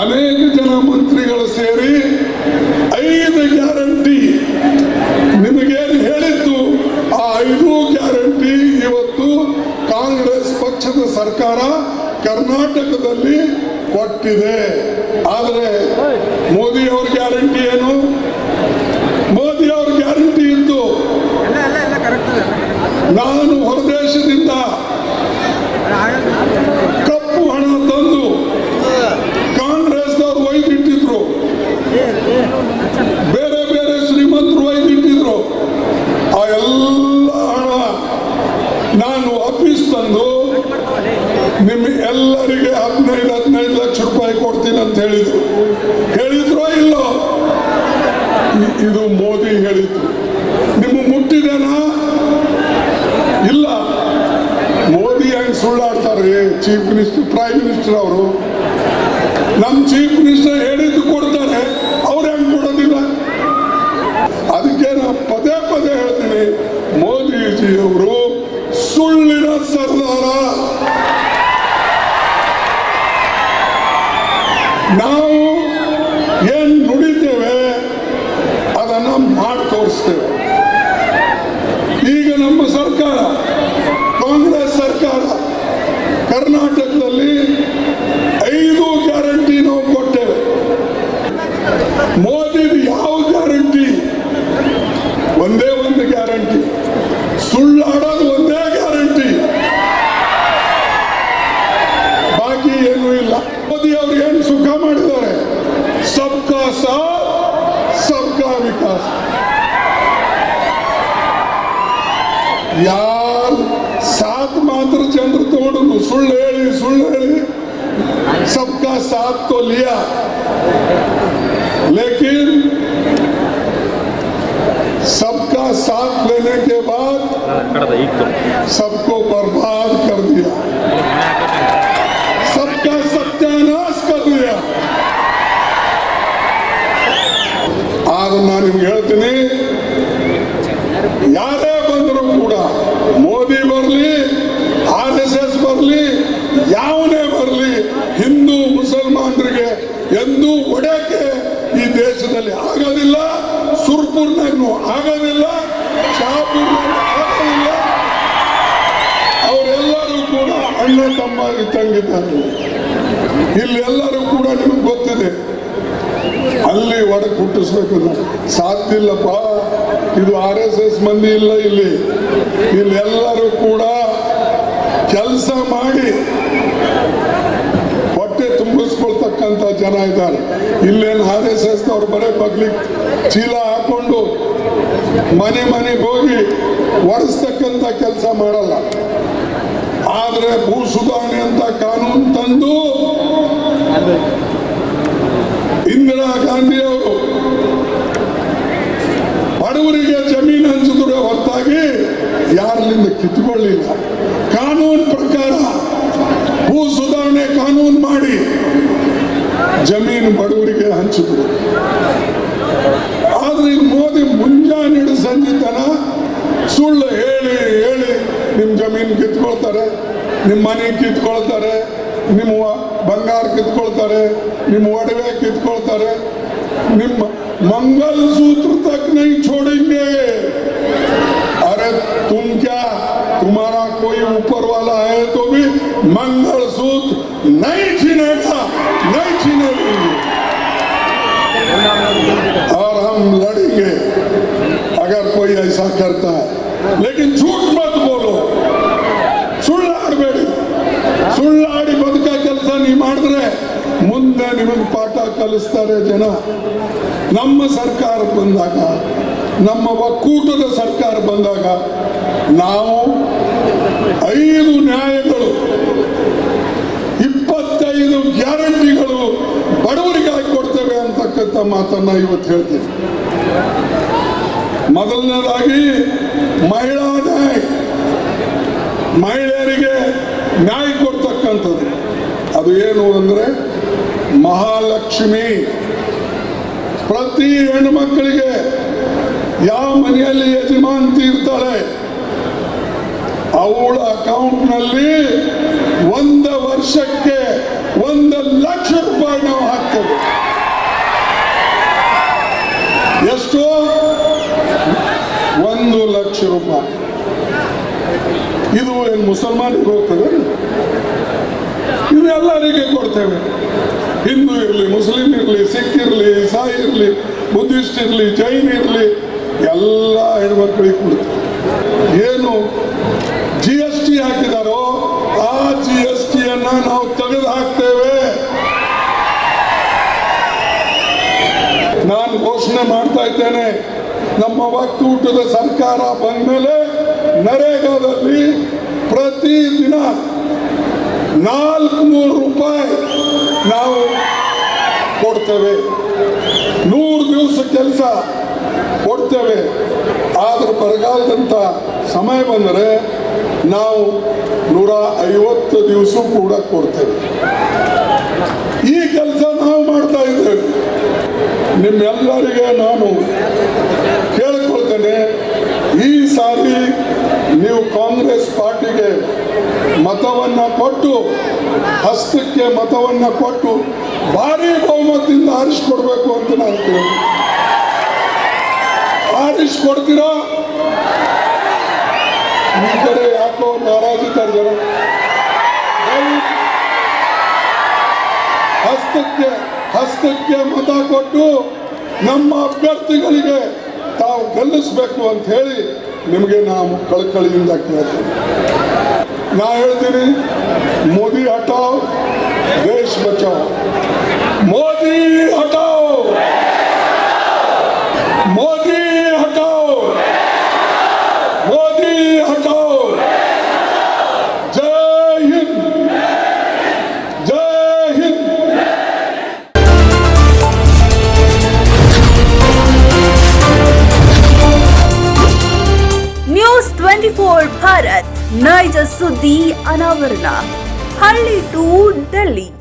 ಅನೇಕ ಜನ ಮಂತ್ರಿಗಳು ಸೇರಿ ಐದು ಗ್ಯಾರಂಟಿ ನಿಮಗೇನು ಹೇಳಿತ್ತು ಆ ಐದು ಗ್ಯಾರಂಟಿ ಇವತ್ತು ಕಾಂಗ್ರೆಸ್ ಪಕ್ಷದ ಸರ್ಕಾರ ಕರ್ನಾಟಕದಲ್ಲಿ ಕೊಟ್ಟಿದೆ. ಆದರೆ ಮೋದಿ ಅವ್ರ ಗ್ಯಾರಂಟಿ ಏನು? ಮೋದಿ ಅವ್ರ ಗ್ಯಾರಂಟಿ ಇತ್ತು ನಾನು ಹೊರದೇಶದಿಂದ ಕಪ್ಪು ಹಣ ತಂದು ಕಾಂಗ್ರೆಸ್ದವ್ರು ಒಯ್ದಿಟ್ಟಿದ್ರು ಬೇರೆ ಬೇರೆ ಶ್ರೀಮಂತರು ಒಯ್ದಿಟ್ಟಿದ್ರು ಆ ಎಲ್ಲ ಹಣ ನಾನು ವಾಪಸ್ ತಂದು ನಿಮ್ಮ ಎಲ್ಲರಿಗೆ ಹದಿನೈದು ಹದಿನೈದು ಲಕ್ಷ ರೂಪಾಯಿ ಕೊಡ್ತೀನಿ ಅಂತ ಹೇಳಿದ್ರು. ಹೇಳಿದ್ರೋ ಇಲ್ಲೋ? ಇದು ಮೋದಿ ಹೇಳಿದ್ರು ನಿಮ್ಮ ಮುಟ್ಟಿದೇನಾ? ಇಲ್ಲ. ಮೋದಿ ಹೆಂಗ್ ಸುಳ್ಳಾಡ್ತಾರೆ? ಚೀಫ್ ಮಿನಿಸ್ಟರ್, ಪ್ರೈಮ್ ಮಿನಿಸ್ಟರ್ ಅವರು. ನಮ್ಮ ಚೀಫ್ ಮಿನಿಸ್ಟರ್ ಹೇಳಿದ್ದು ಕೊಡ್ತಾರೆ. ಅವ್ರು ಹೆಂಗ್ ಕೊಡೋದಿಲ್ಲ? ಅದಕ್ಕೆ ನಾನು ಪದೇ ಪದೇ ಹೇಳ್ತೀನಿ. ಮೋದಿಜಿಯವರು ನಮ್ಮ ಸರ್ಕಾರ, ಕಾಂಗ್ರೆಸ್ ಸರ್ಕಾರ, ಕರ್ನಾಟಕದಲ್ಲಿ ಐದು ಗ್ಯಾರಂಟಿ ನಾವು ಕೊಟ್ಟೇವೆ. ಮೋದಿ ಯಾವ ಗ್ಯಾರಂಟಿ? ಒಂದೇ ಒಂದು ಗ್ಯಾರಂಟಿ. ಸುಳ್ಳಾಡೋದು ಯಾರು ಸಾಥ್ ಮಾತ್ರ ಜನರು ತಗೊಂಡು ಸುಳ್ಳು ಹೇಳಿ ಸುಳ್ಳು ಹೇಳಿ सबका साथ तो लिया लेकिन सबका साथ लेने के बाद ಕಡದ ಈಗ सबको बर्बाद कर दिया सबका सत्यानाश कर दिया ಆಗ ನಾನು ನಿಮ್ಗೆ ಹೇಳ್ತೀನಿ ಯಾರೇ ಯಾವನೇ ಬರಲಿ ಹಿಂದೂ ಮುಸಲ್ಮಾನರಿಗೆ ಎಂದೂ ಒಡೆಯಕ್ಕೆ ಈ ದೇಶದಲ್ಲಿ ಆಗೋದಿಲ್ಲ ಸುರ್ಪುರ್ನಾಗೂ ಆಗೋದಿಲ್ಲ ಆಗೋದಿಲ್ಲ. ಅವರೆಲ್ಲರೂ ಕೂಡ ಅಣ್ಣ ತಮ್ಮ ತಂಗಿದ್ದಾರೆ ಇಲ್ಲಿ ಎಲ್ಲರೂ ಕೂಡ ನಿಮಗೆ ಗೊತ್ತಿದೆ, ಅಲ್ಲಿ ಒಡಕ್ ಹುಟ್ಟಿಸ್ಬೇಕು ಸಾಧ್ಯ ಇಲ್ಲಪ್ಪ, ಇದು ಆರ್ ಎಸ್ ಎಸ್ ಮಂದಿ ಇಲ್ಲ ಇಲ್ಲಿ. ಇಲ್ಲಿ ಎಲ್ಲರೂ ಕೂಡ ಕೆಲಸ ಮಾಡಿ ತುಂಬಿಸ್ಕೊಳ್ತಕ್ಕಂಥ ಜನ ಇದ್ದಾರೆ. ಇಲ್ಲೇನು ಆರ್ ಎಸ್ ಎಸ್ ಅವ್ರು ಬರೇ ಚೀಲ ಹಾಕೊಂಡು ಮನೆ ಮನೆಗೆ ಹೋಗಿ ಒಡಿಸ್ತಕ್ಕಂಥ ಕೆಲಸ ಮಾಡಲ್ಲ. ಆದರೆ ಭೂ ಸುಧಾರಣೆ ಅಂತ ಕಾನೂನು ತಂದು ಇಂದಿರಾ ಗಾಂಧಿ ಅವರು ಬಡವರಿಗೆ ಜಮೀನು ಹಂಚಿದ್ರೆ ಹೊರತಾಗಿ ಯಾರಲ್ಲಿಂದ ಕಿತ್ಕೊಳ್ಳಿಲ್ಲ ಕಾನೂನು ಪ್ರಕಾರ ಭೂ ಸುಧಾರಣೆ ಕಾನೂನು ಮಾಡಿ ಜಮೀನು ಬಡವರಿಗೆ ಹಂಚಿದ್ರು ಆದ್ರೆ ಈ ಮೋದಿ ಮುಂಜಾನೆ ಹಿಡಿದು ಸಂಜೆ ತನ ಸುಳ್ಳು ಹೇಳಿ ಹೇಳಿ ನಿಮ್ಮ ಜಮೀನು ಕಿತ್ಕೊಳ್ತಾರೆ ನಿಮ್ಮ ಮನೆ ಕಿತ್ಕೊಳ್ತಾರೆ ನಿಮ್ಮ ವ- ಬಂಗಾರ ಕಿತ್ಕೊಳ್ತಾರೆ ನಿಮ್ಮ ಒಡವೆ ಕಿತ್ಕೊಳ್ತಾರೆ ನಿಮ್ಮ ಮಂಗಲ್ ಸೂತ್ರ ತಕ್ ನೈ छोड़ेंगे अरे तुम क्या तुम्हारा कोई ऊपर वाला है तो भी मंगल ನಿಮಗೆ ಪಾಠ ಕಲಿಸ್ತಾರೆ ಜನ. ನಮ್ಮ ಸರ್ಕಾರ ಬಂದಾಗ, ನಮ್ಮ ಒಕ್ಕೂಟದ ಸರ್ಕಾರ ಬಂದಾಗ, ನಾವು ಐದು ನ್ಯಾಯಗಳು, ಇಪ್ಪತ್ತೈದು ಗ್ಯಾರಂಟಿಗಳು ಬಡವರಿಗಾಗಿ ಕೊಡ್ತೇವೆ ಅಂತಕ್ಕಂಥ ಮಾತನ್ನ ಇವತ್ತು ಹೇಳ್ತೇನೆ. ಮೊದಲನೇದಾಗಿ, ಮಹಿಳಾ ನ್ಯಾಯ. ಮಹಿಳೆಯರಿಗೆ ನ್ಯಾಯ ಕೊಡ್ತಕ್ಕಂಥದ್ದು. ಅದು ಏನು ಅಂದರೆ ಮಹಾಲಕ್ಷ್ಮಿ. ಪ್ರತಿ ಹೆಣ್ಣು ಮಕ್ಕಳಿಗೆ ಯಾವ ಮನೆಯಲ್ಲಿ ಯಜಮಾನ್ತಿ ಇರ್ತಾಳೆ ಅವಳ ಅಕೌಂಟ್ನಲ್ಲಿ ಒಂದು ವರ್ಷಕ್ಕೆ ಒಂದು ಲಕ್ಷ ರೂಪಾಯಿ ನಾವು ಹಾಕ್ತೇವೆ. ಎಷ್ಟು? ಒಂದು ಲಕ್ಷ ರೂಪಾಯಿ. ಇದು ಏನು ಮುಸಲ್ಮಾನಿಗೆ ಹೋಗ್ತದೆ? ಇದು ಎಲ್ಲರಿಗೆ ಕೊಡ್ತೇವೆ. ಹಿಂದೂ ಇರಲಿ ಮುಸ್ಲಿಂ ಇರಲಿ, ಸಿಖ್ ಇರಲಿ, ಇಸಾಯಿ ಇರಲಿ, ಬುದ್ಧಿಸ್ಟ್ ಇರಲಿ, ಜೈನ್ ಇರಲಿ, ಎಲ್ಲ ಹೆಣ್ಮಕ್ಳಿಗೆ ಕೊಡ್ತಾರೆ. ಏನು ಜಿ ಎಸ್ ಟಿ ಹಾಕಿದಾರೋ ಆ ಜಿ ಎಸ್ ಟಿಯನ್ನು ನಾವು ತೆಗೆದು ಹಾಕ್ತೇವೆ. ನಾನು ಘೋಷಣೆ ಮಾಡ್ತಾ ಇದ್ದೇನೆ, ನಮ್ಮ ಒಕ್ಕೂಟದ ಸರ್ಕಾರ ಬಂದ ಮೇಲೆ ನರೇಗಾದಲ್ಲಿ ಪ್ರತಿದಿನ ನಾಲ್ಕು ನೂರು ರೂಪಾಯಿ ನಾವು ಕೊಡ್ತೇವೆ. ನೂರು ದಿವಸ ಕೆಲಸ ಕೊಡ್ತೇವೆ. ಆದರೆ ಬರಗಾಲದಂಥ ಸಮಯ ಬಂದರೆ ನಾವು ನೂರ ಐವತ್ತು ದಿವಸ ಕೂಡ ಕೊಡ್ತೇವೆ. ಈ ಕೆಲಸ ನಾವು ಮಾಡ್ತಾ ಇದ್ದೇವೆ. ನಿಮ್ಮೆಲ್ಲರಿಗೆ ನಾನು ಕೇಳಿಕೊಳ್ತೇನೆ. ಈ ಸಾರಿ ನೀವು ಕಾಂಗ್ರೆಸ್ ಪಾರ್ಟಿಗೆ ಮತವನ್ನ ಕೊಟ್ಟು, ಹಸ್ತಕ್ಕೆ ಮತವನ್ನ ಕೊಟ್ಟು, ಭಾರಿ ಬಹುಮತದಿಂದ ಆರಿಸ್ಕೊಡ್ಬೇಕು ಅಂತ ನಾನು ಕೇಳಿ ಆರಿಸ್ಕೊಡ್ತೀರಾ? ಈ ಕಡೆ ಯಾಕೋ ಜನ. ಹಸ್ತಕ್ಕೆ ಹಸ್ತಕ್ಕೆ ಮತ ಕೊಟ್ಟು ನಮ್ಮ ಅಭ್ಯರ್ಥಿಗಳಿಗೆ ತಾವು ಗೆಲ್ಲಿಸ್ಬೇಕು ಅಂತ ಹೇಳಿ ನಿಮಗೆ ನಾವು ಕಳಕಳಿಯಿಂದ ಕೇಳ್ತೇನೆ ನಾ ಹೇಳ್ತೀನಿ ಮೋದಿ ಹಟಾವ್ ದೇಶ್ ಬಚಾವ್ ಮೋದಿ ಹಟಾವ್ ನೈಜ ಸುದ್ದಿ ಅನಾವರಣ. ಹಳ್ಳಿ ಟು ಡೆಲ್ಲಿ.